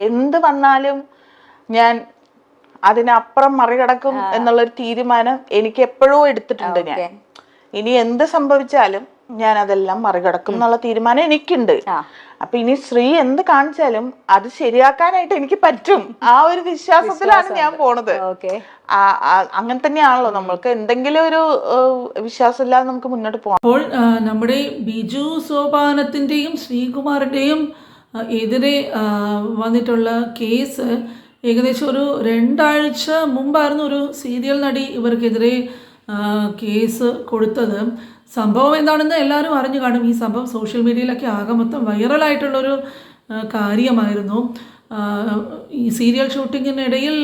എന്ത് വന്നാലും ഞാൻ അതിനപ്പുറം മറികടക്കും എന്നുള്ളൊരു തീരുമാനം എനിക്ക് എപ്പോഴും എടുത്തിട്ടുണ്ട് ഞാൻ. ഇനി എന്ത് സംഭവിച്ചാലും ഞാൻ അതെല്ലാം മറികടക്കും എന്നുള്ള തീരുമാനം എനിക്കുണ്ട്. അപ്പൊ ഇനി ശ്രീ എന്ത് കാണിച്ചാലും അത് ശരിയാക്കാനായിട്ട് എനിക്ക് പറ്റും. ആ ഒരു വിശ്വാസത്തിലാണ് ഞാൻ പോണത്. അങ്ങനെ തന്നെയാണല്ലോ നമ്മൾക്ക് എന്തെങ്കിലും ഒരു വിശ്വാസമില്ലാതെ നമുക്ക് മുന്നോട്ട് പോകാം അപ്പോൾ നമ്മുടെ ബിജു സോപാനത്തിന്റെയും ശ്രീകുമാറിന്റെയും ആ, എതിരെ വന്നിട്ടുള്ള കേസ് ഏകദേശം ഒരു രണ്ടാഴ്ച മുമ്പായിരുന്നു ഒരു സീരിയൽ നടി ഇവർക്കെതിരെ കേസ് കൊടുത്തത്. സംഭവം എന്താണെന്ന് എല്ലാവരും അറിഞ്ഞു കാണും. ഈ സംഭവം സോഷ്യൽ മീഡിയയിലൊക്കെ ആകെ മൊത്തം വൈറലായിട്ടുള്ളൊരു കാര്യമായിരുന്നു. ഈ സീരിയൽ ഷൂട്ടിങ്ങിനിടയിൽ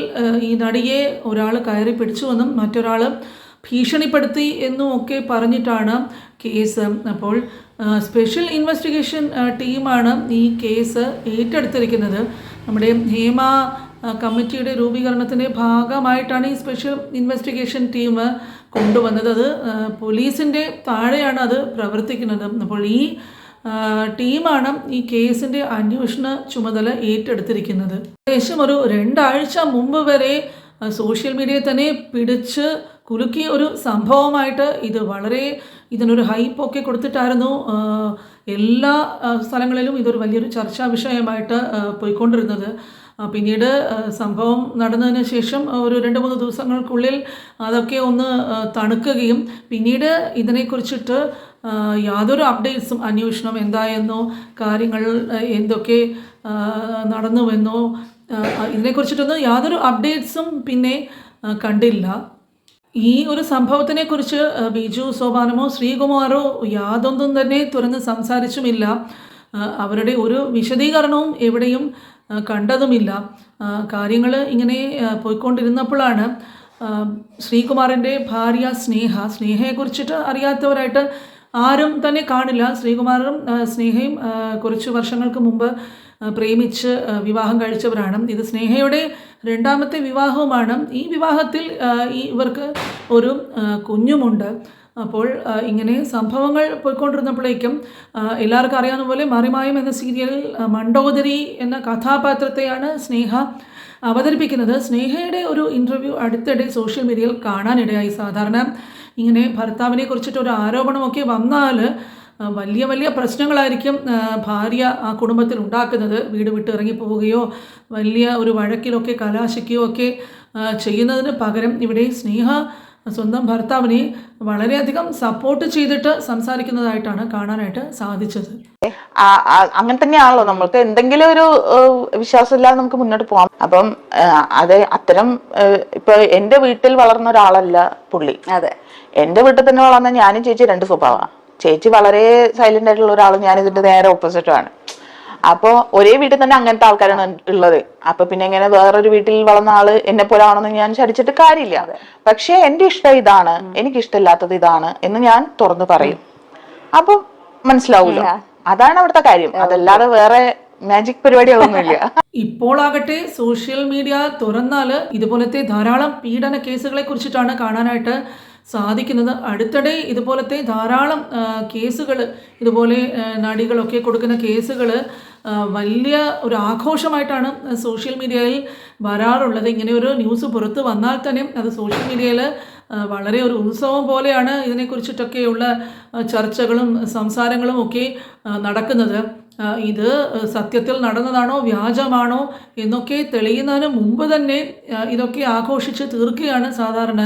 ഈ നടിയെ ഒരാൾ കയറി പിടിച്ചുവെന്നും മറ്റൊരാൾ ഭീഷണിപ്പെടുത്തി എന്നും ഒക്കെ പറഞ്ഞിട്ടാണ് കേസ്. അപ്പോൾ സ്പെഷ്യൽ ഇൻവെസ്റ്റിഗേഷൻ ടീമാണ് ഈ കേസ് ഏറ്റെടുത്തിരിക്കുന്നത്. നമ്മുടെ ഹേമ കമ്മിറ്റിയുടെ രൂപീകരണത്തിന്റെ ഭാഗമായിട്ടാണ് ഈ സ്പെഷ്യൽ ഇൻവെസ്റ്റിഗേഷൻ ടീം കൊണ്ടുവന്നത്. അത് പോലീസിന്റെ താഴെയാണ് അത് പ്രവർത്തിക്കുന്നത്. അപ്പോൾ ഈ ടീമാണ് ഈ കേസിന്റെ അന്വേഷണ ചുമതല ഏറ്റെടുത്തിരിക്കുന്നത്. ഏകദേശം ഒരു രണ്ടാഴ്ച മുമ്പ് വരെ സോഷ്യൽ മീഡിയയിൽ തന്നെ പിടിച്ച് കുലുക്കിയ ഒരു സംഭവമായിട്ട് ഇത് വളരെ ഇതിനൊരു ഹൈപ്പൊക്കെ കൊടുത്തിട്ടായിരുന്നു ആ, എല്ലാ സ്ഥലങ്ങളിലും ഇതൊരു വലിയൊരു ചർച്ചാ വിഷയമായിട്ട് പോയിക്കൊണ്ടിരുന്നത്. പിന്നീട് സംഭവം നടന്നതിന് ശേഷം ഒരു രണ്ട് മൂന്ന് ദിവസങ്ങൾക്കുള്ളിൽ അതൊക്കെ ഒന്ന് തണുക്കുകയും പിന്നീട് ഇതിനെക്കുറിച്ചിട്ട് യാതൊരു അപ്ഡേറ്റ്സും അന്വേഷണം എന്തായെന്നോ കാര്യങ്ങൾ എന്തൊക്കെ നടന്നുവെന്നോ ഇതിനെക്കുറിച്ചിട്ടൊന്നും യാതൊരു അപ്ഡേറ്റ്സും പിന്നെ കണ്ടില്ല. ഈ ഒരു സംഭവത്തിനെ കുറിച്ച് ബിജു സോപാനമോ ശ്രീകുമാറോ യാതൊന്നും തന്നെ തുറന്ന് സംസാരിച്ചുമില്ല. അവരുടെ ഒരു വിശദീകരണവും എവിടെയും കണ്ടതുമില്ല. കാര്യങ്ങൾ ഇങ്ങനെ പോയിക്കൊണ്ടിരുന്നപ്പോഴാണ് ശ്രീകുമാറിന്റെ ഭാര്യ സ്നേഹ. സ്നേഹയെക്കുറിച്ചിട്ട് അറിയാത്തവരായിട്ട് ആരും തന്നെ കാണില്ല. ശ്രീകുമാറും സ്നേഹയും കുറച്ച് വർഷങ്ങൾക്ക് മുമ്പ് പ്രേമിച്ച് വിവാഹം കഴിച്ചവരാണ്. ഇത് സ്നേഹയുടെ രണ്ടാമത്തെ വിവാഹവുമാണ്. ഈ വിവാഹത്തിൽ ഈ ഇവർക്ക് ഒരു കുഞ്ഞുമുണ്ട്. അപ്പോൾ ഇങ്ങനെ സംഭവങ്ങൾ പോയിക്കൊണ്ടിരുന്നപ്പോഴേക്കും എല്ലാവർക്കും അറിയാവുന്ന പോലെ മറിമായം എന്ന സീരിയലിൽ മണ്ടോദരി എന്ന കഥാപാത്രത്തെയാണ് സ്നേഹ അവതരിപ്പിക്കുന്നത്. സ്നേഹയുടെ ഒരു ഇന്റർവ്യൂ അടുത്തിടെ സോഷ്യൽ മീഡിയയിൽ കാണാനിടയായി. സാധാരണ ഇങ്ങനെ ഭർത്താവിനെ കുറിച്ചിട്ട് ഒരു ആരോപണമൊക്കെ വന്നാൽ വലിയ വലിയ പ്രശ്നങ്ങളായിരിക്കും ഭാര്യ ആ കുടുംബത്തിൽ ഉണ്ടാക്കുന്നത്. വീട് വിട്ട് ഇറങ്ങിപ്പോവുകയോ വലിയ ഒരു വഴക്കിലൊക്കെ കലാശിക്കുകയോ ഒക്കെ ചെയ്യുന്നതിന് പകരം ഇവിടെ സ്നേഹ സ്വന്തം ഭർത്താവിനെ വളരെയധികം സപ്പോർട്ട് ചെയ്തിട്ട് സംസാരിക്കുന്നതായിട്ടാണ് കാണാനായിട്ട് സാധിച്ചത്. അങ്ങനെ തന്നെയാണല്ലോ നമ്മൾക്ക് എന്തെങ്കിലും ഒരു വിശ്വാസമില്ലാതെ നമുക്ക് മുന്നോട്ട് പോകാം അപ്പം അത് അത്തരം ഇപ്പൊ എന്റെ വീട്ടിൽ വളർന്ന ഒരാളല്ല പുള്ളി. അതെ. എന്റെ വീട്ടിൽ തന്നെ വളർന്ന ഞാനും ചേച്ചി രണ്ട് സ്വഭാവമാണ് ചേച്ചി വളരെ സൈലന്റ് ആയിട്ടുള്ള ഒരാളും ഞാൻ ഇതിന്റെ നേരെ ഓപ്പോസിറ്റും ആണ്. അപ്പൊ ഒരേ വീട്ടിൽ തന്നെ അങ്ങനത്തെ ആൾക്കാരാണ് ഉള്ളത്. അപ്പൊ പിന്നെ ഇങ്ങനെ വേറൊരു വീട്ടിൽ വളർന്ന ആൾ എന്നെ പോലെ ആണെന്ന് ഞാൻ ശരിച്ചിട്ട് കാര്യമില്ല. പക്ഷെ എന്റെ ഇഷ്ടം ഇതാണ്. എനിക്ക് ഇഷ്ടമില്ലാത്തത് ഇതാണ് എന്ന് ഞാൻ തുറന്നു പറയും. അപ്പൊ മനസ്സിലാവൂല്ലോ അതാണ് അവിടുത്തെ കാര്യം. അതല്ലാതെ വേറെ മാജിക് പരിപാടികളൊന്നുമില്ല. ഇപ്പോളാകട്ടെ സോഷ്യൽ മീഡിയ തുറന്നാൽ ഇതുപോലത്തെ ധാരാളം പീഡന കേസുകളെ കുറിച്ചിട്ടാണ് കാണാനായിട്ട് സാധിക്കുന്നത്. അടുത്തിടെ ഇതുപോലത്തെ ധാരാളം കേസുകൾ ഇതുപോലെ നടികളൊക്കെ കൊടുക്കുന്ന കേസുകൾ വലിയ ഒരു ആഘോഷമായിട്ടാണ് സോഷ്യൽ മീഡിയയിൽ വരാറുള്ളത്. ഇങ്ങനെ ഒരു ന്യൂസ് പുറത്ത് വന്നാൽ തന്നെ അത് സോഷ്യൽ മീഡിയയിൽ വളരെ ഒരു ഉത്സവം പോലെയാണ് ഇതിനെക്കുറിച്ചിട്ടൊക്കെയുള്ള ചർച്ചകളും സംസാരങ്ങളും ഒക്കെ നടക്കുന്നത്. ഇത് സത്യത്തിൽ നടന്നതാണോ വ്യാജമാണോ എന്നൊക്കെ തെളിയുന്നതിന് മുമ്പ് തന്നെ ഇതൊക്കെ ആഘോഷിച്ച് തീർക്കുകയാണ് സാധാരണ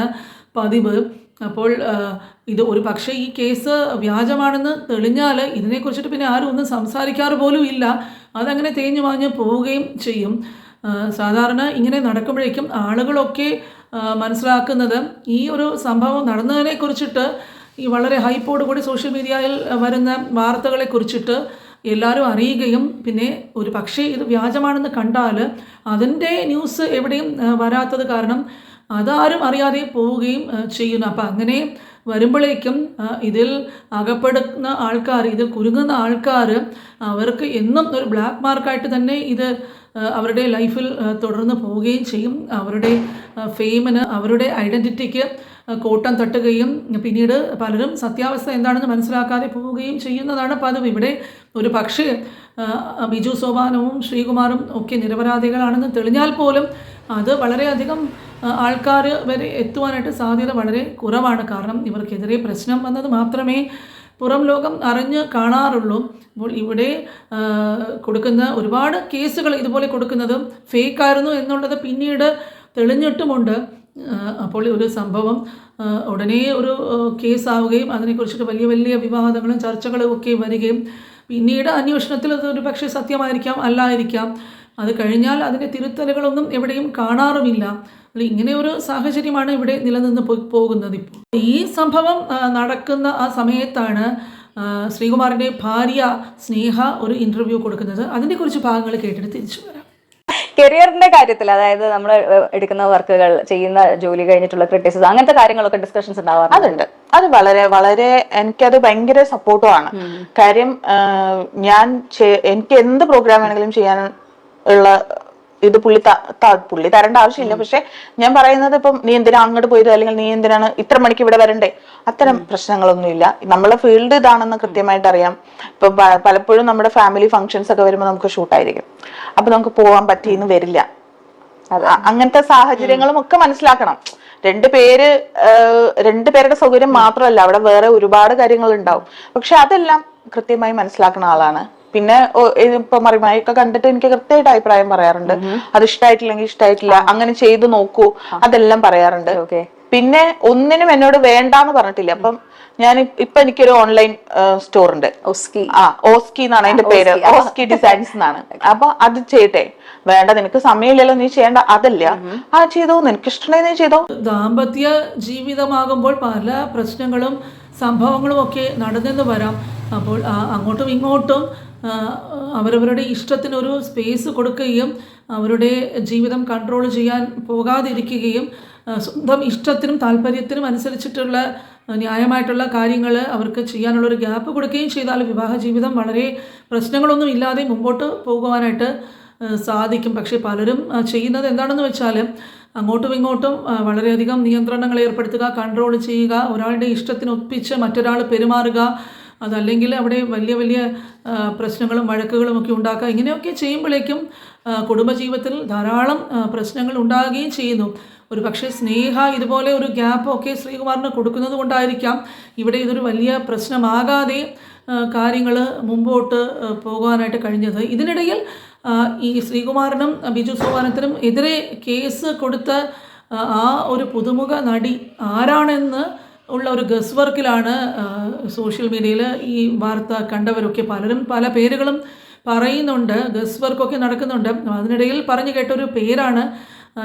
പതിവ്. അപ്പോൾ ഇത് ഒരു പക്ഷേ ഈ കേസ് വ്യാജമാണെന്ന് തെളിഞ്ഞാൽ ഇതിനെക്കുറിച്ചിട്ട് പിന്നെ ആരും ഒന്നും സംസാരിക്കാറ് പോലും ഇല്ല. അതങ്ങനെ തേഞ്ഞു മാഞ്ഞ് പോവുകയും ചെയ്യും. സാധാരണ ഇങ്ങനെ നടക്കുമ്പോഴേക്കും ആളുകളൊക്കെ മനസ്സിലാക്കുന്നത് ഈ ഒരു സംഭവം നടന്നതിനെ കുറിച്ചിട്ട് ഈ വളരെ ഹൈപ്പോട് കൂടി സോഷ്യൽ മീഡിയയിൽ വരുന്ന വാർത്തകളെ കുറിച്ചിട്ട് എല്ലാവരും അറിയുകയും പിന്നെ ഒരു പക്ഷേ ഇത് വ്യാജമാണെന്ന് കണ്ടാൽ അതിന്റെ ന്യൂസ് എവിടെയും വരാത്തത് കാരണം അതാരും അറിയാതെ പോവുകയും ചെയ്യുന്നു. അപ്പം അങ്ങനെ വരുമ്പോഴേക്കും ഇതിൽ അകപ്പെടുന്ന ആൾക്കാർ ഇതിൽ കുരുങ്ങുന്ന ആൾക്കാർ അവർക്ക് എന്നും ഒരു ബ്ലാക്ക് മാർക്കായിട്ട് തന്നെ ഇത് അവരുടെ ലൈഫിൽ തുടർന്ന് പോവുകയും ചെയ്യും. അവരുടെ ഫെയിമിന് അവരുടെ ഐഡന്റിറ്റിക്ക് കോട്ടം തട്ടുകയും പിന്നീട് പലരും സത്യാവസ്ഥ എന്താണെന്ന് മനസ്സിലാക്കാതെ പോവുകയും ചെയ്യുന്നതാണ് പതിവ് ഇവിടെ ഒരു പക്ഷേ ബിജു സോപാനവും ശ്രീകുമാറും ഒക്കെ നിരപരാധികളാണെന്ന് തെളിഞ്ഞാൽ പോലും അത് വളരെയധികം ആൾക്കാർ വരെ എത്തുവാനായിട്ട് സാധ്യത വളരെ കുറവാണ്. കാരണം ഇവർക്കെതിരെ പ്രശ്നം വന്നത് മാത്രമേ പുറം ലോകം അറിഞ്ഞ് കാണാറുള്ളൂ. അപ്പോൾ ഇവിടെ കൊടുക്കുന്ന ഒരുപാട് കേസുകൾ ഇതുപോലെ കൊടുക്കുന്നതും ഫേക്കായിരുന്നു എന്നുള്ളത് പിന്നീട് തെളിഞ്ഞിട്ടുമുണ്ട്. അപ്പോൾ ഒരു സംഭവം ഉടനെ ഒരു കേസാവുകയും അതിനെക്കുറിച്ചിട്ട് വലിയ വലിയ വിവാദങ്ങളും ചർച്ചകളും ഒക്കെ വരികയും പിന്നീട് അന്വേഷണത്തിൽ അത് ഒരു പക്ഷേ സത്യമായിരിക്കാം അല്ലായിരിക്കാം. അത് കഴിഞ്ഞാൽ അതിന്റെ തിരുത്തലുകളൊന്നും എവിടെയും കാണാറുമില്ല. ഇങ്ങനെ ഒരു സാഹചര്യമാണ് ഇവിടെ നിലനിന്ന് പോകുന്നത് ഇപ്പോൾ. ഈ സംഭവം നടക്കുന്ന ആ സമയത്താണ് ശ്രീകുമാറിന്റെ ശ്രീകുമാറിന്റെ ഭാര്യ സ്നേഹ ഒരു ഇന്റർവ്യൂ കൊടുക്കുന്നത്. അതിന്റെ കുറിച്ച് ഭാഗങ്ങൾ കേട്ടിട്ട് തിരിച്ചു വരാം. കരിയറിന്റെ കാര്യത്തിൽ അതായത് നമ്മൾ എടുക്കുന്ന വർക്കുകൾ ചെയ്യുന്ന ജോലി കഴിഞ്ഞിട്ടുള്ള ക്രിറ്റിസിസം അങ്ങനത്തെ കാര്യങ്ങളൊക്കെ ഡിസ്കഷൻസ് ഉണ്ടാവാറുണ്ട്? അതുണ്ട്. അത് വളരെ വളരെ എനിക്കത് ഭയങ്കര സപ്പോർട്ടുമാണ് കാര്യം ഞാൻ എനിക്ക് എന്ത് പ്രോഗ്രാം വേണമെങ്കിലും ചെയ്യാൻ ഉള്ള ഇത് പുള്ളി പുള്ളി തരേണ്ട ആവശ്യമില്ല. പക്ഷെ ഞാൻ പറയുന്നത് ഇപ്പം നീ എന്തിനാ അങ്ങോട്ട് പോയത്? അല്ലെങ്കിൽ നീ എന്തിനാണ് ഇത്ര മണിക്ക് ഇവിടെ വരണ്ടേ? അത്തരം പ്രശ്നങ്ങളൊന്നുമില്ല. നമ്മളെ ഫീൽഡ് ഇതാണെന്ന് കൃത്യമായിട്ട് അറിയാം. ഇപ്പൊ പലപ്പോഴും നമ്മുടെ ഫാമിലി ഫംഗ്ഷൻസ് ഒക്കെ വരുമ്പോൾ നമുക്ക് ഷൂട്ടായിരിക്കും അപ്പൊ നമുക്ക് പോകാൻ പറ്റിയെന്ന് വരില്ല. അങ്ങനത്തെ സാഹചര്യങ്ങളും ഒക്കെ മനസ്സിലാക്കണം. രണ്ട് പേര് രണ്ട് പേരുടെ സൗകര്യം മാത്രമല്ല. അവിടെ വേറെ ഒരുപാട് കാര്യങ്ങൾ ഉണ്ടാവും പക്ഷെ അതെല്ലാം കൃത്യമായി മനസ്സിലാക്കുന്ന ആളാണ്. പിന്നെ ഓ- ഇപ്പൊ മറിമായൊക്കെ കണ്ടിട്ട് എനിക്ക് കൃത്യമായിട്ട് അഭിപ്രായം പറയാറുണ്ട്. അത് ഇഷ്ടമായിട്ടില്ലെങ്കിൽ ഇഷ്ടമായിട്ടില്ല അങ്ങനെ ചെയ്തു നോക്കൂ അതെല്ലാം പറയാറുണ്ട്. ഓക്കെ. പിന്നെ ഒന്നിനും എന്നോട് വേണ്ടാന്ന് പറഞ്ഞിട്ടില്ല. അപ്പം ഞാൻ ഇപ്പൊ എനിക്കൊരു ഓൺലൈൻ സ്റ്റോർ ഉണ്ട് ഓസ്കി. ആ ഓസ്കി എന്നാണ് അതിന്റെ പേര്. ഓസ്കി. ഡിസൈൻസ് എന്നാണ്. അപ്പൊ അത് ചെയ്യട്ടെ. വേണ്ട നിനക്ക് സമയമില്ലല്ലോ നീ ചെയ്യേണ്ട. അതല്ല. ആ ചെയ്തോ. നിനക്ക് ഇഷ്ടമുണ്ടെങ്കിൽ നീ ചെയ്തോ. ദാമ്പത്യ ജീവിതമാകുമ്പോൾ പല പ്രശ്നങ്ങളും സംഭവങ്ങളും ഒക്കെ നടന്നെന്ന് വരാം. അപ്പോൾ അങ്ങോട്ടും ഇങ്ങോട്ടും അവരവരുടെ ഇഷ്ടത്തിനൊരു സ്പേസ് കൊടുക്കുകയും അവരുടെ ജീവിതം കൺട്രോൾ ചെയ്യാൻ പോകാതിരിക്കുകയും സ്വന്തം ഇഷ്ടത്തിനും താല്പര്യത്തിനും അനുസരിച്ചിട്ടുള്ള ന്യായമായിട്ടുള്ള കാര്യങ്ങൾ അവർക്ക് ചെയ്യാനുള്ള ഒരു ഗ്യാപ്പ് കൊടുക്കുകയും ചെയ്താൽ വിവാഹ ജീവിതം വളരെ പ്രശ്നങ്ങളൊന്നും ഇല്ലാതെ മുമ്പോട്ട് പോകുവാനായിട്ട് സാധിക്കും. പക്ഷേ പലരും ചെയ്യുന്നത് എന്താണെന്ന് വെച്ചാൽ അങ്ങോട്ടും ഇങ്ങോട്ടും വളരെയധികം നിയന്ത്രണങ്ങൾ ഏർപ്പെടുത്തുക കൺട്രോൾ ചെയ്യുക ഒരാളുടെ ഇഷ്ടത്തിന് ഒപ്പിച്ച് മറ്റൊരാൾ പെരുമാറുക അതല്ലെങ്കിൽ അവിടെ വലിയ വലിയ പ്രശ്നങ്ങളും വഴക്കുകളും ഒക്കെ ഉണ്ടാക്കുക ഇങ്ങനെയൊക്കെ ചെയ്യുമ്പോഴേക്കും കുടുംബജീവിതത്തിൽ ധാരാളം പ്രശ്നങ്ങൾ ഉണ്ടാകുകയും ചെയ്യുന്നു. ഒരു പക്ഷേ സ്നേഹ ഇതുപോലെ ഒരു ഗ്യാപ്പ് ഒക്കെ ശ്രീകുമാറിന് കൊടുക്കുന്നത് കൊണ്ടായിരിക്കാം. ഇവിടെ ഇതൊരു വലിയ പ്രശ്നമാകാതെ കാര്യങ്ങൾ മുമ്പോട്ട് പോകാനായിട്ട് കഴിഞ്ഞത്. ഇതിനിടയിൽ ഈ ശ്രീകുമാറിനും ബിജു സോപാനത്തിനും എതിരെ കേസ് കൊടുത്ത ആ ഒരു പുതുമുഖ നടി ആരാണെന്ന് ഉള്ള ഒരു ഗസ് വർക്കിലാണ് സോഷ്യൽ മീഡിയയിൽ ഈ വാർത്ത കണ്ടവരൊക്കെ പലരും പല പേരുകളും പറയുന്നുണ്ട് ഗസ് വർക്കൊക്കെ നടക്കുന്നുണ്ട്. അതിനിടയിൽ പറഞ്ഞു കേട്ടൊരു പേരാണ്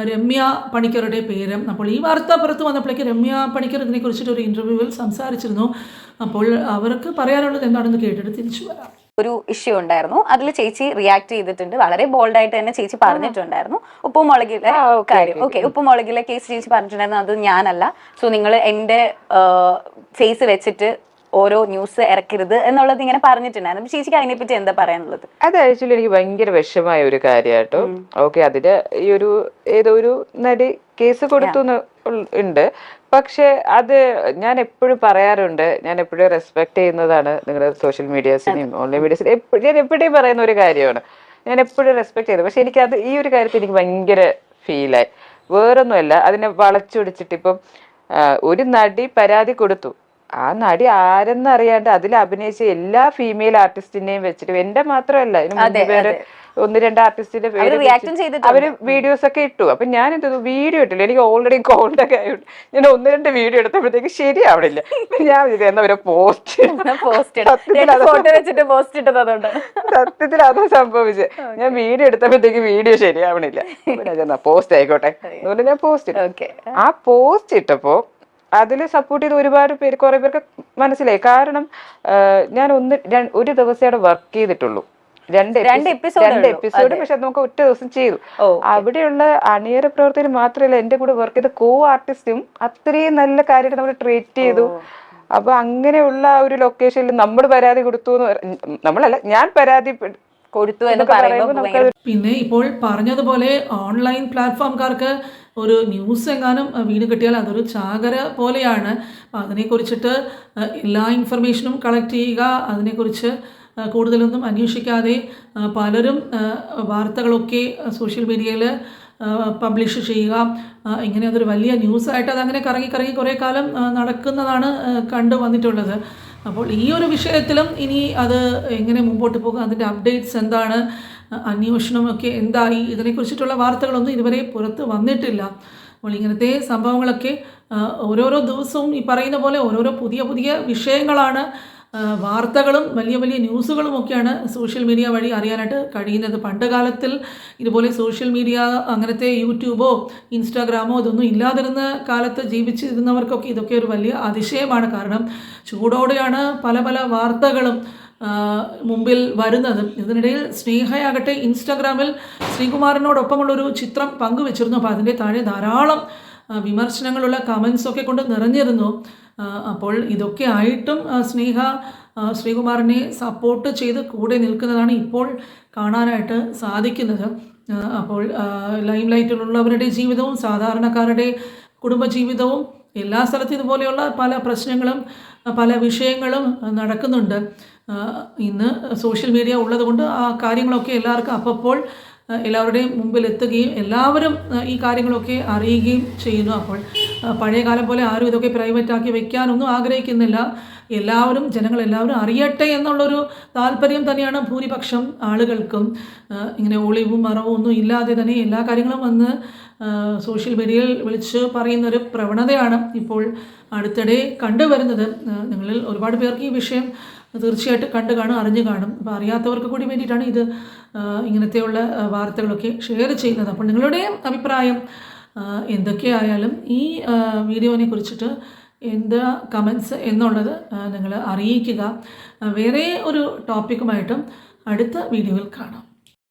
രമ്യ പണിക്കറുടെ പേര്. അപ്പോൾ ഈ വാർത്ത പുറത്ത് വന്നപ്പോഴേക്ക് രമ്യ പണിക്കർ ഇതിനെക്കുറിച്ചിട്ട് ഒരു ഇന്റർവ്യൂവിൽ സംസാരിച്ചിരുന്നു. അപ്പോൾ അവർക്ക് പറയാനുള്ളത് എന്താണെന്ന് കേട്ടിട്ട് തിരിച്ചു വരാം. ഒരു ഇഷ്യൂ ഉണ്ടായിരുന്നു. അതിൽ ചേച്ചി റിയാക്ട് ചെയ്തിട്ടുണ്ട്. വളരെ ബോൾഡ് ആയിട്ട് തന്നെ ചേച്ചി പറഞ്ഞിട്ടുണ്ടായിരുന്നു. ഉപ്പുമുളകിലെ കാര്യം. ഓക്കെ ഉപ്പുമുളകിലെ കേസ് ചേച്ചി പറഞ്ഞിട്ടുണ്ടായിരുന്നു. അത് ഞാനല്ല. സോ നിങ്ങൾ എന്റെ ഫേസ് വെച്ചിട്ട് ഓരോ ന്യൂസ് ഇറക്കരുത് എന്നുള്ളത് ഇങ്ങനെ പറഞ്ഞിട്ടുണ്ടായിരുന്നു ശേഷിക്ക് ചേച്ചിക്ക് അതിനെപ്പറ്റി എന്താ പറയാനുള്ളത്? അത് ആക്ച്വലി എനിക്ക് ഭയങ്കര വിഷമായ ഒരു കാര്യമായിട്ടോ ഓക്കെ അതിൽ ഈ ഒരു ഏതോ ഒരു നടി കേസ് കൊടുത്തു ഉണ്ട്. പക്ഷെ അത് ഞാൻ എപ്പോഴും പറയാറുണ്ട്. ഞാൻ എപ്പോഴും റെസ്പെക്ട് ചെയ്യുന്നതാണ് നിങ്ങളുടെ സോഷ്യൽ മീഡിയാസിനെയും ഓൺലൈൻ മീഡിയാസിനെയും. എപ്പോഴും ഞാൻ എപ്പോഴും പറയുന്ന ഒരു കാര്യമാണ്. ഞാൻ എപ്പോഴും റെസ്പെക്ട് ചെയ്തു പക്ഷെ എനിക്ക് അത് ഈ ഒരു കാര്യത്തിൽ എനിക്ക് ഭയങ്കര ഫീലായി. വേറൊന്നുമല്ല അതിനെ വളച്ചൊടിച്ചിട്ട് ഇപ്പം ഒരു നടി പരാതി കൊടുത്തു. ആ നടി ആരെന്നറിയാണ്ട് അതിൽ അഭിനയിച്ച എല്ലാ ഫീമെയിൽ ആർട്ടിസ്റ്റിനെയും വെച്ചിട്ട് എന്റെ മാത്രമല്ല ഇതിന് മുമ്പ് പേര് ഒന്ന് രണ്ട് ആർട്ടിസ്റ്റിന്റെ പേര്. അവർ വീഡിയോസ് ഒക്കെ ഇട്ടു. അപ്പൊ ഞാൻ എന്ത് വീഡിയോ ഇട്ടില്ല. എനിക്ക് ഓൾറെഡി കോൾഡ് ഒക്കെ ആയിട്ട് ഞാൻ ഒന്ന് രണ്ട് വീഡിയോ എടുത്തപ്പോഴത്തേക്ക് ശരിയാവണില്ല. ഞാൻ എന്നവരെ എന്നാ ഒരു പോസ്റ്റ് പോസ്റ്റ് സത്യത്തിൽ അത് സംഭവിച്ചത് ഞാൻ വീഡിയോ എടുത്തപ്പോഴത്തേക്ക് വീഡിയോ ശരിയാവണില്ല. പോസ്റ്റ് ആയിക്കോട്ടെ. അതുകൊണ്ട് ഞാൻ പോസ്റ്റ് ഇട്ടു. ആ പോസ്റ്റ് ഇട്ടപ്പോ അതിൽ സപ്പോർട്ട് ചെയ്ത് ഒരുപാട് പേര് കുറെ പേർക്ക് മനസ്സിലായി. കാരണം ഞാൻ ഒന്ന് ഒരു ദിവസം അവിടെ വർക്ക് ചെയ്തിട്ടുള്ളൂ. രണ്ട് രണ്ട് എപ്പിസോഡ് episode രണ്ട് എപ്പിസോഡ് പക്ഷെ നമുക്ക് ഒറ്റ ദിവസം ചെയ്തു. അവിടെയുള്ള അണിയറ പ്രവർത്തകർ മാത്രമല്ല എന്റെ കൂടെ വർക്ക് ചെയ്ത കോ ആർട്ടിസ്റ്റും അത്രയും നല്ല കാര്യമായിട്ട് നമ്മൾ ട്രീറ്റ് ചെയ്തു. അപ്പൊ അങ്ങനെയുള്ള ഒരു ലൊക്കേഷനിൽ നമ്മൾ പരാതി കൊടുത്തു എന്ന് നമ്മളല്ല ഞാൻ പരാതി കൊടുത്തു എന്ന് പറയുമ്പോൾ പിന്നെ ഇപ്പോൾ പറഞ്ഞതുപോലെ ഓൺലൈൻ പ്ലാറ്റ്ഫോംകാർക്ക് ഒരു ന്യൂസ് എങ്ങാനും വീണ് കിട്ടിയാൽ അതൊരു ചാകര പോലെയാണ്. അപ്പോൾ അതിനെക്കുറിച്ചിട്ട് എല്ലാ ഇൻഫർമേഷനും കളക്ട് ചെയ്യുക അതിനെക്കുറിച്ച് കൂടുതലൊന്നും അന്വേഷിക്കാതെ പലരും വാർത്തകളൊക്കെ സോഷ്യൽ മീഡിയയിൽ പബ്ലിഷ് ചെയ്യുക. ഇങ്ങനെ അതൊരു വലിയ ന്യൂസായിട്ട് അതങ്ങനെ കറങ്ങി കറങ്ങി കുറേ കാലം നടക്കുന്നതാണ് കണ്ടു വന്നിട്ടുള്ളത് അപ്പോൾ ഈ ഒരു വിഷയത്തിലും ഇനി അത് എങ്ങനെ മുമ്പോട്ട് പോകും? അതിന്റെ അപ്ഡേറ്റ്സ് എന്താണ്? അന്വേഷണമൊക്കെ എന്തായി? ഇതിനെക്കുറിച്ചിട്ടുള്ള വാർത്തകളൊന്നും ഇതുവരെ പുറത്ത് വന്നിട്ടില്ല. അപ്പോൾ ഇങ്ങനത്തെ സംഭവങ്ങളൊക്കെ ഓരോരോ ദിവസവും ഈ പറയുന്ന പോലെ ഓരോരോ പുതിയ പുതിയ വിഷയങ്ങളാണ് വാർത്തകളും വലിയ വലിയ ന്യൂസുകളും ഒക്കെയാണ് സോഷ്യൽ മീഡിയ വഴി അറിയാനായിട്ട് കഴിയുന്നത്. പണ്ട് കാലത്തിൽ ഇതുപോലെ സോഷ്യൽ മീഡിയ അങ്ങനത്തെ യൂട്യൂബോ ഇൻസ്റ്റാഗ്രാമോ ഇതൊന്നും ഇല്ലാതിരുന്ന കാലത്ത് ജീവിച്ചിരുന്നവർക്കൊക്കെ ഇതൊക്കെ ഒരു വലിയ അതിശയമാണ്. കാരണം ചൂടോടെയാണ് പല പല വാർത്തകളും മുമ്പിൽ വരുന്നത്. ഇതിനിടയിൽ സ്നേഹയാകട്ടെ ഇൻസ്റ്റാഗ്രാമിൽ ശ്രീകുമാറിനോടൊപ്പമുള്ളൊരു ചിത്രം പങ്കുവച്ചിരുന്നു. അപ്പോൾ അതിന്റെ താഴെ ധാരാളം വിമർശനങ്ങളുള്ള കമൻസ് ഒക്കെ കൊണ്ട് നിറഞ്ഞിരുന്നു. അപ്പോൾ ഇതൊക്കെ ആയിട്ടും സ്നേഹ ശ്രീകുമാറിനെ സപ്പോർട്ട് ചെയ്ത് കൂടെ നിൽക്കുന്നതാണ് ഇപ്പോൾ കാണാനായിട്ട് സാധിക്കുന്നത്. അപ്പോൾ ലൈം ലൈറ്റിലുള്ളവരുടെ ജീവിതവും സാധാരണക്കാരുടെ കുടുംബജീവിതവും എല്ലാ സ്ഥലത്തും ഇതുപോലെയുള്ള പല പ്രശ്നങ്ങളും പല വിഷയങ്ങളും നടക്കുന്നുണ്ട്. ഇന്ന് സോഷ്യൽ മീഡിയ ഉള്ളതുകൊണ്ട് ആ കാര്യങ്ങളൊക്കെ എല്ലാവർക്കും അപ്പോൾ എല്ലാവരുടെയും മുമ്പിൽ എത്തുകയും എല്ലാവരും ഈ കാര്യങ്ങളൊക്കെ അറിയുകയും ചെയ്യുന്നു അപ്പോൾ. പഴയ കാലം പോലെ ആരും ഇതൊക്കെ പ്രൈവറ്റ് ആക്കി വെക്കാനൊന്നും ആഗ്രഹിക്കുന്നില്ല. എല്ലാവരും ജനങ്ങൾ എല്ലാവരും അറിയട്ടെ എന്നുള്ളൊരു താല്പര്യം തന്നെയാണ് ഭൂരിപക്ഷം ആളുകൾക്കും. ഇങ്ങനെ ഒളിവും മറവും ഒന്നും ഇല്ലാതെ തന്നെ എല്ലാ കാര്യങ്ങളും വന്ന് സോഷ്യൽ മീഡിയയിൽ വിളിച്ച് പറയുന്നൊരു പ്രവണതയാണ് ഇപ്പോൾ അടുത്തിടെ കണ്ടുവരുന്നത്. നിങ്ങളിൽ ഒരുപാട് പേർക്ക് ഈ വിഷയം തീർച്ചയായിട്ടും കണ്ടു കാണും അറിഞ്ഞു കാണും. അപ്പോൾ അറിയാത്തവർക്ക് കൂടി വേണ്ടിയിട്ടാണ് ഇത് ഇങ്ങനത്തെയുള്ള വാർത്തകളൊക്കെ ഷെയർ ചെയ്യുന്നത്. അപ്പോൾ നിങ്ങളുടെ അഭിപ്രായം എന്തൊക്കെയായാലും ഈ വീഡിയോനെ കുറിച്ചിട്ട് എന്താ കമൻസ് എന്നുള്ളത് നിങ്ങൾ അറിയിക്കുക. വേറെ ഒരു ടോപ്പിക്കുമായിട്ടും അടുത്ത വീഡിയോയിൽ കാണാം.